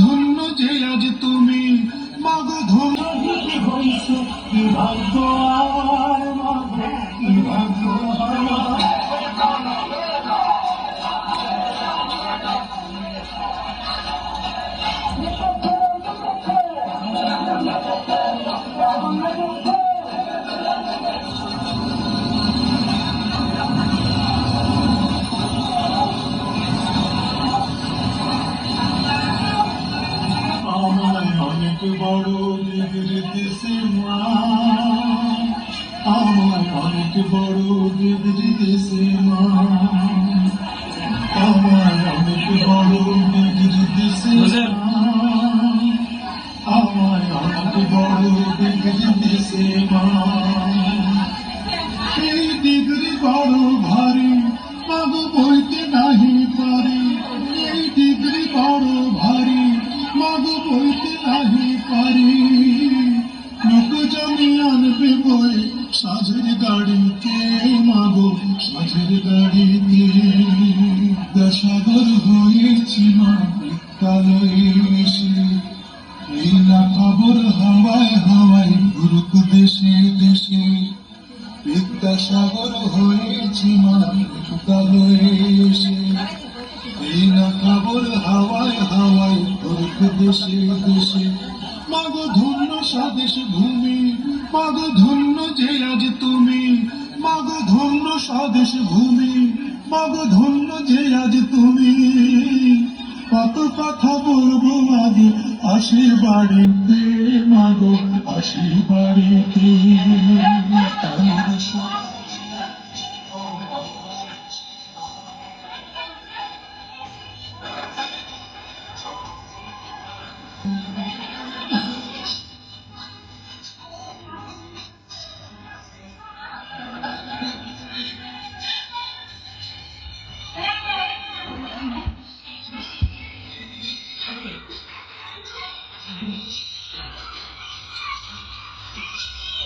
ধন্য যে আজ তুমি মাগ ধন্য হয়েছে ভাগ্য বড় দিছে মা। আমায় অনেক বড় মা। আমায় অনেক বড় দিছে মা। এই ডিগ্রি বড় ভারী মাগ বইতে নাহি পারি সাজের গাড়িতে মাগো সাজের গাড়িতে দশাগর হয়েছি মা এই না খবর হাওয়ায় হাওয়ায় ঘুরুক দেশে দেশে। বিদ্যাসাগর হয়েছি মা এসে। এই না খবর হাওয়ায় হাওয়ায় ঘুরুক দেশে দেশে। মাগ ধন্য স্বদেশ ভূমি, মাগ ধন্য যে আজ তুমি। মাগ ধন্য স্বদেশ ভূমি, মাগ ধন্য যে আজ তুমি। কত কথা বলব মাগো আসি বাড়িতে মাগো আসি বাড়িতে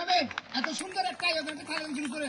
হবে? এত সুন্দর একটা আয়োজন তাহলে শুরু করে